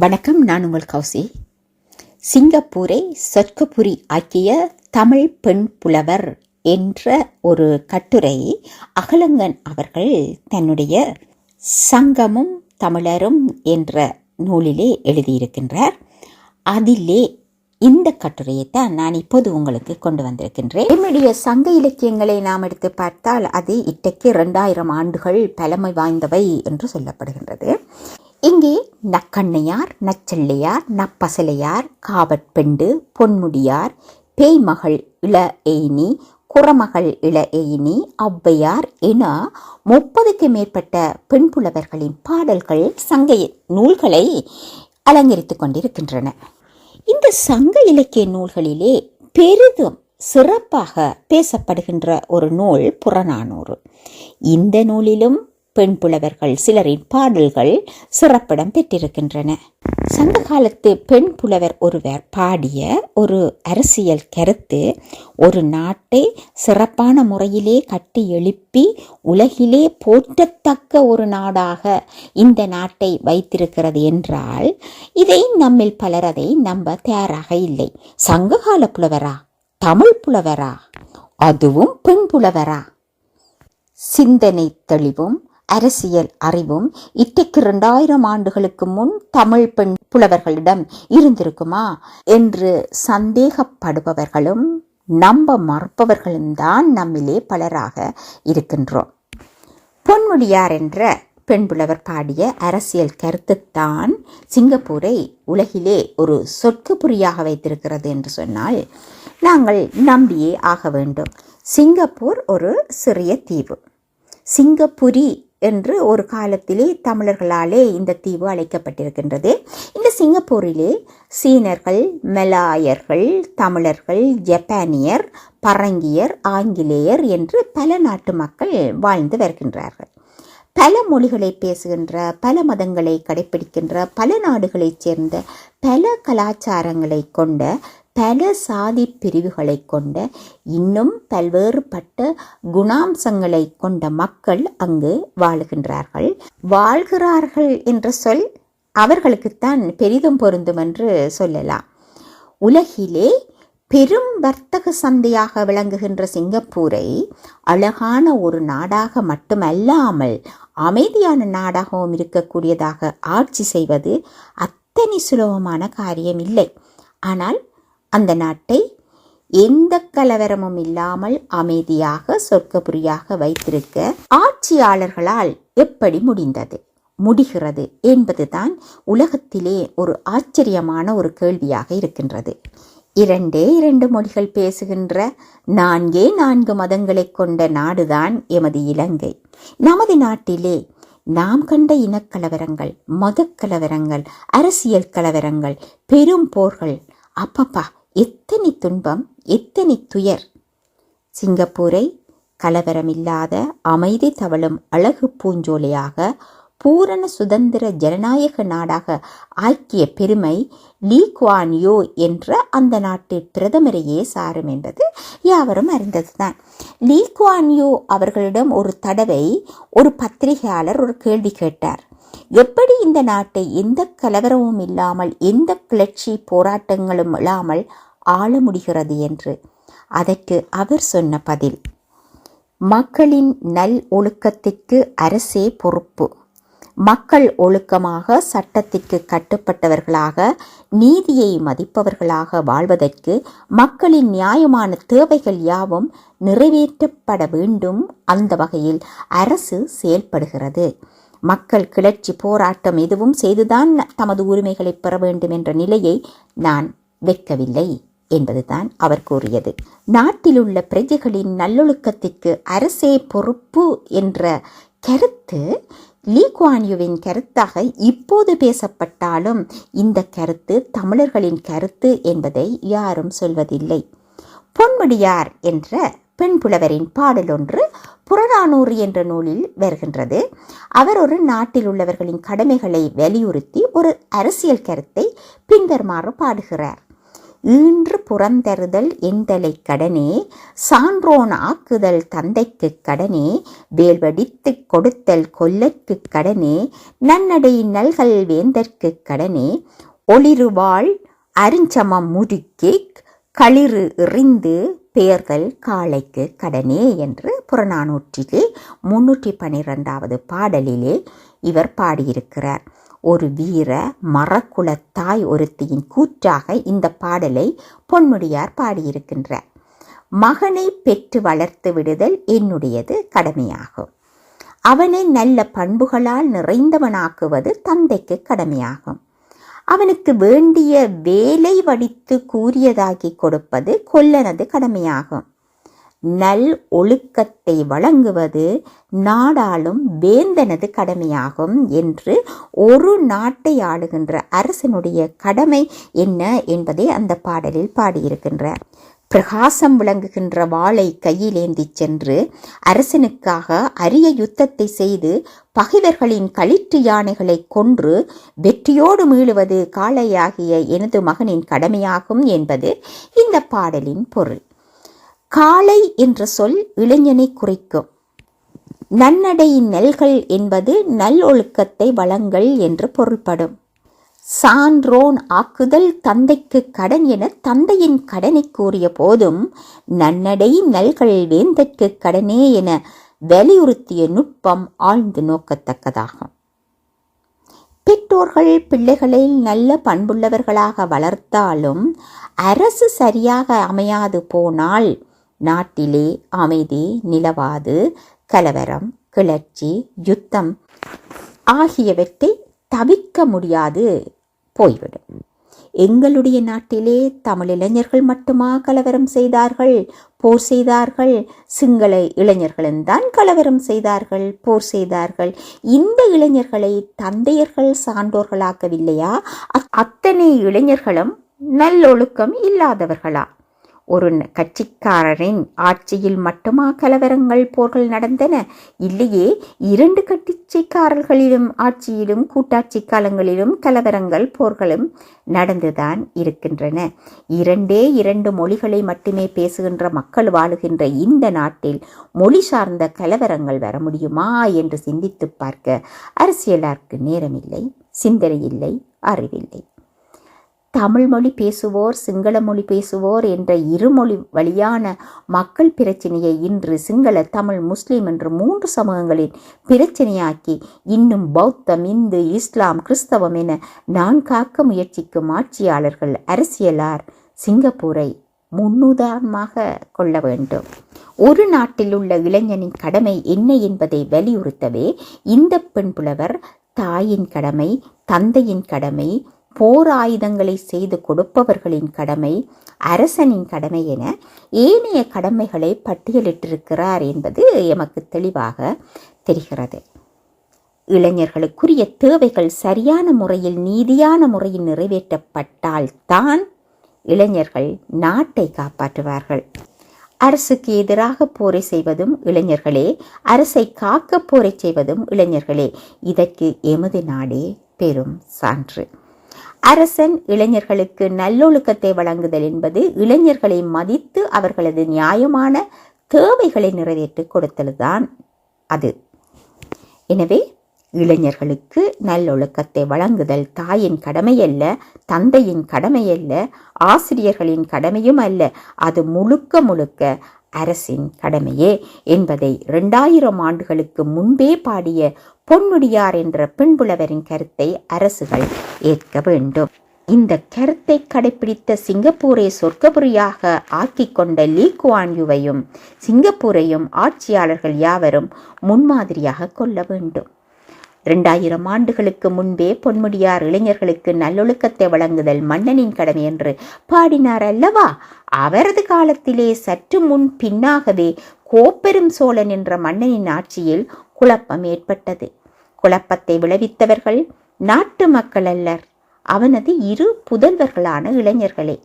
வணக்கம் நான் உங்கள் கௌசி. சிங்கப்பூரை சொற்கபுரி ஆக்கிய தமிழ் பெண் புலவர் என்ற ஒரு கட்டுரை அகலங்கன் அவர்கள் தன்னுடைய சங்கமும் தமிழரும் என்ற நூலிலே எழுதியிருக்கின்றார். அதிலே இந்த கட்டுரையைத்தான் நான் இப்போது உங்களுக்கு கொண்டு வந்திருக்கின்றேன். என்னுடைய சங்க இலக்கியங்களை நாம் எடுத்து பார்த்தால் அது இட்டைக்கு ரெண்டாயிரம் ஆண்டுகள் பழமை வாய்ந்தவை என்று சொல்லப்படுகின்றது. இங்கே நக்கண்ணையார் நச்செல்லையார் நப்பசலையார் காவற்பெண்டு பொன்முடியார் பேய்மகள் இள எயினி குறமகள் இள எயினி ஔவையார் என முப்பதுக்கு மேற்பட்ட பெண் புலவர்களின் பாடல்கள் சங்க நூல்களை அலங்கரித்துக் கொண்டிருக்கின்றன. இந்த சங்க இலக்கிய நூல்களிலே பெரிதும் சிறப்பாக பேசப்படுகின்ற ஒரு நூல் புறநானூறு. இந்த நூலிலும் பெண் புலவர்கள் சிலரின் பாடல்கள் சிறப்பிடம் பெற்றிருக்கின்றன. சங்க காலத்து பெண் புலவர் ஒருவர் பாடிய ஒரு அரசியல் கருத்து ஒரு நாட்டை சிறப்பான முறையிலே கட்டி எழுப்பி உலகிலே போற்றத்தக்க ஒரு நாடாக இந்த நாட்டை வைத்திருக்கிறது என்றால் இதை நம்மில் பலர் அதை நம்ப தயாராக இல்லை. சங்ககால புலவரா? தமிழ் புலவரா? அதுவும் பெண் புலவரா? சிந்தனை தெளிவும் அரசியல் அறிவும் இத்தைக்கு இரண்டாயிரம் ஆண்டுகளுக்கு முன் தமிழ் பெண் புலவர்களிடம் இருந்திருக்குமா? என்று சந்தேகப்படுபவர்களும் நம்ப மறுப்பவர்களும் தான் நம்மிலே பலராக இருக்கின்றோம். பொன்முடியார் என்ற பெண் புலவர் பாடிய அரசியல் கருத்துத்தான் சிங்கப்பூரை உலகிலே ஒரு சொற்கு புரியாக வைத்திருக்கிறது என்று சொன்னால் நாங்கள் நம்பியே ஆக வேண்டும். சிங்கப்பூர் ஒரு சிறிய தீவு. சிங்கப்புரி என்று ஒரு காலத்திலே தமிழர்களாலே இந்த தீவு அழைக்கப்பட்டிருக்கின்றது. இந்த சிங்கப்பூரிலே சீனர்கள் மெலாயர்கள் தமிழர்கள் ஜப்பானியர் பரங்கியர் ஆங்கிலேயர் என்று பல நாட்டு மக்கள் வாழ்ந்து வருகின்றார்கள். பல மொழிகளை பேசுகின்ற பல மதங்களை கடைபிடிக்கின்ற பல நாடுகளைச் சேர்ந்த பல கலாச்சாரங்களை கொண்ட பல சாதி பிரிவுகளை கொண்ட இன்னும் பல்வேறுபட்ட குணாம்சங்களை கொண்ட மக்கள் அங்கு வாழுகின்றார்கள். வாழ்கிறார்கள் என்ற சொல் அவர்களுக்குத்தான் பெரிதும் பொருந்தும் என்று சொல்லலாம். உலகிலே பெரும் வர்த்தக சந்தையாக விளங்குகின்ற சிங்கப்பூரை அழகான ஒரு நாடாக மட்டுமல்லாமல் அமைதியான நாடாகவும் இருக்கக்கூடியதாக ஆட்சி செய்வது அத்தனை சுலபமான காரியம் இல்லை ஆனால் அந்த நாட்டை எந்த கலவரமும் இல்லாமல் அமைதியாக சொர்க்கபுரியாக வைத்திருக்க ஆட்சியாளர்களால் எப்படி முடிந்தது? முடிகிறது என்பதுதான் உலகத்திலே ஒரு ஆச்சரியமான ஒரு கேள்வியாக இருக்கின்றது. இரண்டே இரண்டு மொழிகள் பேசுகின்ற நான்கே நான்கு மதங்களை கொண்ட நாடுதான் எமது இலங்கை. நமது நாட்டிலே நாம் கண்ட இனக்கலவரங்கள் மதக்கலவரங்கள் அரசியல் கலவரங்கள் பெரும் போர்கள் அப்பப்பா எத்தனை துன்பம் எத்தனை துயர். சிங்கப்பூரை கலவரமில்லாத அமைதி தவழும் அழகு பூஞ்சோலையாக பூரண சுதந்திர ஜனநாயக நாடாக ஆக்கிய பெருமை லீ குவான்யோ என்ற அந்த நாட்டு பிரதமரையே சாரும் என்பது யாவரும் அறிந்ததுதான். லீ குவான்யோ அவர்களிடம் ஒரு தடவை ஒரு பத்திரிகையாளர் ஒரு கேள்வி கேட்டார். எப்படி இந்த நாட்டை எந்த கலவரமும் இல்லாமல் எந்த கிளர்ச்சி போராட்டங்களும் இல்லாமல் ஆள முடிகிறது என்று அதற்கு அவர் சொன்ன பதில் மக்களின் நல் ஒழுக்கத்திற்கு அரசே பொறுப்பு. மக்கள் ஒழுக்கமாக சட்டத்திற்கு கட்டுப்பட்டவர்களாக நீதியை மதிப்பவர்களாக வாழ்வதற்கு மக்களின் நியாயமான தேவைகள் யாவும் நிறைவேற்றப்பட வேண்டும். அந்த வகையில் அரசு செயல்படுகிறது. மக்கள் கிளர்ச்சி போராட்டம் எதுவும் செய்துதான் தமது உரிமைகளை பெற வேண்டும் என்ற நிலையை நான் வைக்கவில்லை என்பதுதான் அவர் கூறியது. நாட்டிலுள்ள பிரஜைகளின் நல்லொழுக்கத்திற்கு அரசே பொறுப்பு என்ற கருத்து லீ குவான்யுவின் கருத்தாக இப்போது பேசப்பட்டாலும் இந்த கருத்து தமிழர்களின் கருத்து என்பதை யாரும் சொல்வதில்லை. பொன்முடியார் என்ற பெண் புலவரின் பாடல் ஒன்று புறநானூறு என்ற நூலில் வருகின்றது. அவர் ஒரு நாட்டில் உள்ளவர்களின் கடமைகளை வலியுறுத்தி ஒரு அரசியல் கருத்தை பின்வருமாறு பாடுகிறார். ஈன்று புறந்தருதல் எந்தலை கடனே சான்றோன் ஆக்குதல் தந்தைக்கு கடனே வேல்வடித்து கொடுத்தல் கொல்லற்கு கடனே நன்னடை நல்கல் வேந்தற்கு கடனே ஒளிருவாள் அருஞ்சமம் முறுக்கி களிறு எறிந்து பெயர்கள் காளைக்கு கடனே என்று புறநானூற்றிலே முன்னூற்றி பனிரெண்டாவது பாடலிலே இவர் பாடியிருக்கிறார். ஒரு வீர மரக்குலத்தாய் ஒருத்தியின் கூற்றாக இந்த பாடலை பொன்முடியார் பாடியிருக்கின்றார். மகனை பெற்று வளர்த்து விடுதல் என்னுடையது கடமையாகும். அவனை நல்ல பண்புகளால் நிறைந்தவனாக்குவது தந்தைக்கு கடமையாகும். அவனுக்கு வேண்டிய வேலை வடித்து கூறியதாகி கொடுப்பது கொல்லனது கடமையாகும். நல் ஒழுக்கத்தை வழங்குவது நாடாளும் வேந்தனது கடமையாகும் என்று ஒரு நாட்டை ஆளுகின்ற அரசனுடைய கடமை என்ன என்பதை அந்த பாடலில் பாடியிருக்கின்றார். பிரகாசம் விளங்குகின்ற வாளை கையிலேந்தி சென்று அரசனுக்காக அரிய யுத்தத்தை செய்து பகைவர்களின் களிற்று யானைகளை கொன்று வெற்றியோடு மீளுவது காளையாகிய எனது மகனின் கடமையாகும் என்பது இந்த பாடலின் பொருள். காளை என்ற சொல் இளைஞனை குறிக்கும். நன்னடை நெல்கள் என்பது நல்லொழுக்கத்தை வளங்கள் என்று பொருள்படும். சான்றோன் ஆக்குதல் தந்தைக்கு கடன் என தந்தையின் கடனை கூறிய போதும் நன்னடை நல்கள் வேந்தற்கு கடனே என வலியுறுத்திய நுட்பம் ஆழ்ந்து நோக்கத்தக்கதாகும். பெற்றோர்கள் பிள்ளைகளை நல்ல பண்புள்ளவர்களாக வளர்த்தாலும் அரசு சரியாக அமையாது போனால் நாட்டிலே அமைதி நிலவாது கலவரம் கிளர்ச்சி யுத்தம் ஆகியவற்றை தவிர்க்க முடியாது. போய்விடும். எங்களுடைய நாட்டிலே தமிழ் இளைஞர்கள் மட்டுமா கலவரம் செய்தார்கள்? போர் செய்தார்கள்? சிங்கள இளைஞர்களும் தான் கலவரம் செய்தார்கள்? போர் செய்தார்கள். இந்த இளைஞர்களை தந்தையர்கள் சான்றோர்களாக்கவில்லையா? அத்தனை இளைஞர்களும் நல்லொழுக்கம் இல்லாதவர்களா? ஒரு கட்சிக்காரரின் ஆட்சியில் மட்டுமா கலவரங்கள் போர்கள் நடந்தன? இல்லையே. இரண்டு கட்சிக்காரர்களிலும் ஆட்சியிலும் கூட்டாட்சி காலங்களிலும் கலவரங்கள் போர்களும் நடந்துதான் இருக்கின்றன. இரண்டே இரண்டு மொழிகளை மட்டுமே பேசுகின்ற மக்கள் வாழுகின்ற இந்த நாட்டில் மொழி சார்ந்த கலவரங்கள் வர முடியுமா என்று சிந்தித்து பார்க்க அரசியலாருக்கு நேரமில்லை சிந்தனையில்லை அறிவில்லை. தமிழ் மொழி பேசுவோர் சிங்கள மொழி பேசுவோர் என்ற இருமொழி வழியான மக்கள் பிரச்சனையை இன்று சிங்கள தமிழ் முஸ்லீம் என்ற மூன்று சமூகங்களின் பிரச்சனையாக்கி இன்னும் பௌத்தம் இந்து இஸ்லாம் கிறிஸ்தவம் என நான் காக்க முயற்சிக்கும் ஆட்சியாளர்கள் அரசியலார் சிங்கப்பூரை முன்னுதாரணமாக கொள்ள வேண்டும். ஒரு நாட்டில் உள்ள இளைஞனின் கடமை என்ன என்பதை வலியுறுத்தவே இந்த பெண் புலவர் தாயின் கடமை தந்தையின் கடமை போர் ஆயுதங்களை செய்து கொடுப்பவர்களின் கடமை அரசனின் கடமை என ஏனைய கடமைகளை பட்டியலிட்டிருக்கிறார் என்பது எமக்கு தெளிவாக தெரிகிறது. இளைஞர்களுக்குரிய தேவைகள் சரியான முறையில் நீதியான முறையில் நிறைவேற்றப்பட்டால் தான் இளைஞர்கள் நாட்டை காப்பாற்றுவார்கள். அரசுக்கு எதிராக போரை செய்வதும் இளைஞர்களே அரசை காக்க போரை செய்வதும் இளைஞர்களே இதற்கு எமது நாடே பெரும் சான்று. அரசன் இளைஞர்களுக்கு நல்லொழுக்கத்தை வழங்குதல் என்பது இளைஞர்களை மதித்து அவர்களது நியாயமான தேவைகளை நிறைவேற்றி கொடுத்தல்தான் அது. எனவே இளைஞர்களுக்கு நல்லொழுக்கத்தை வழங்குதல் தாயின் கடமையல்ல தந்தையின் கடமையல்ல ஆசிரியர்களின் கடமையும் அல்ல அது முழுக்க முழுக்க அரசின் கடமையே என்பதை இரண்டாயிரம் ஆண்டுகளுக்கு முன்பே பாடிய பொன்முடியார் என்ற பெண்புலவரின் கருத்தை அரசுகள் ஏற்க வேண்டும். இந்த கருத்தை கடைபிடித்த சிங்கப்பூரை சொர்க்கபுரியாக ஆக்கி கொண்ட லீ குவான் யுவையும் சிங்கப்பூரையும் ஆட்சியாளர்கள் யாவரும் முன்மாதிரியாக கொள்ள வேண்டும். இரண்டாயிரம் ஆண்டுகளுக்கு முன்பே பொன்முடியார் இளைஞர்களுக்கு நல்லொழுக்கத்தை வழங்குதல் மன்னனின் கடமை என்று பாடினார் அல்லவா? அவரது காலத்திலே சற்று முன் பின்னாகவே கோப்பெரும் சோழன் என்ற மன்னனின் ஆட்சியில் குழப்பம் ஏற்பட்டது. குழப்பத்தை விளைவித்தவர்கள் நாட்டு மக்கள் அல்லர். அவனது இரு புதல்வர்களான இளைஞர்களே.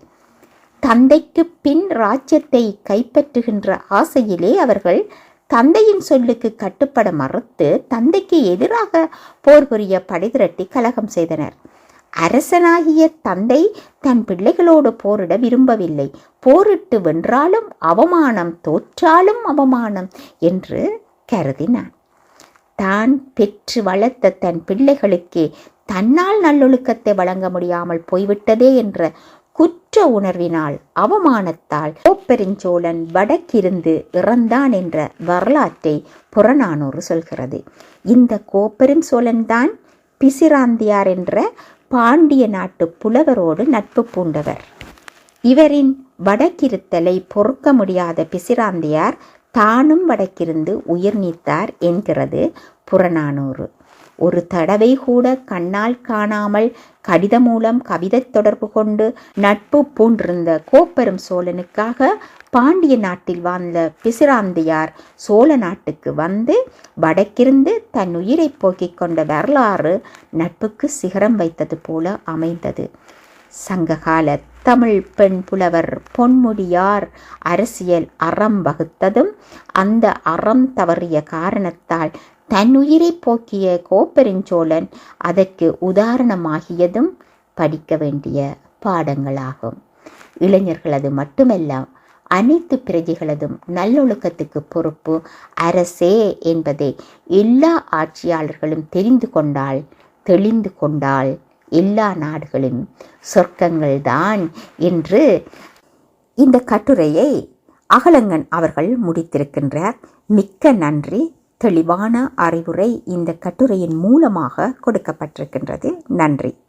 தந்தைக்கு பின் ராஜ்யத்தை கைப்பற்றுகின்ற ஆசையிலே அவர்கள் தந்தையின் சொல்லுக்கு கட்டுப்பட மறுத்து தந்தைக்கு எதிராக போர் புரிய படை திரட்டி கலகம் செய்தனர். அரசனாகிய தந்தை தன் பிள்ளைகளோடு போரிட விரும்பவில்லை. போரிட்டு வென்றாலும் அவமானம் தோற்றாலும் அவமானம் என்று கருதினான். தான் பெற்று வளர்த்த தன் பிள்ளைகளுக்கே தன்னால் நல்லொழுக்கத்தை வழங்க முடியாமல் போய்விட்டதே என்ற குற்ற உணர்வினால் அவமானத்தால் கோப்பெருஞ்சோழன் வடக்கிருந்து இறந்தான் என்ற வரலாற்றை புறநானூறு சொல்கிறது. இந்த கோப்பெரும் சோழன்தான் பிசிராந்தியார் என்ற பாண்டிய நாட்டு புலவரோடு நட்பு பூண்டவர். இவரின் வடக்கிருத்தலை பொறுக்க முடியாத பிசிராந்தியார் தானும் வடக்கிருந்து உயிர் நீத்தார் என்கிறது புறநானூறு. ஒரு தடவை கூட கண்ணால் காணாமல் கடிதம் மூலம் கவிதை தொடர்பு கொண்டு நட்பு பூண்டிருந்த கோப்பெரும் சோழனுக்காக பாண்டிய நாட்டில் வாழ்ந்த பிசிராந்தையார் சோழ நாட்டுக்கு வந்து வடக்கிருந்து தன் உயிரை போக்கிக் கொண்ட வரலாறு நட்புக்கு சிகரம் வைத்தது போல அமைந்தது. சங்ககால தமிழ் பெண் புலவர் பொன்முடியார் அரசியல் அறம் வகுத்ததும் அந்த அறம் தவறிய காரணத்தால் தன் போக்கிய கோப்பெருஞ்சோழன் அதற்கு உதாரணமாகியதும் படிக்க வேண்டிய பாடங்களாகும். இளைஞர்களது மட்டுமல்ல அனைத்து பிரஜைகளதும் நல்லொழுக்கத்துக்கு பொறுப்பு அரசே என்பதை எல்லா ஆட்சியாளர்களும் தெரிந்து கொண்டால் தெளிந்து கொண்டால் எல்லா நாடுகளும் சொர்க்கங்கள்தான் என்று இந்த கட்டுரையை அகலங்கன் அவர்கள் முடித்திருக்கின்றார். மிக்க நன்றி. தெளிவான அறிவுரை இந்த கட்டுரையின் மூலமாக கொடுக்கப்பட்டிருக்கின்றது. நன்றி.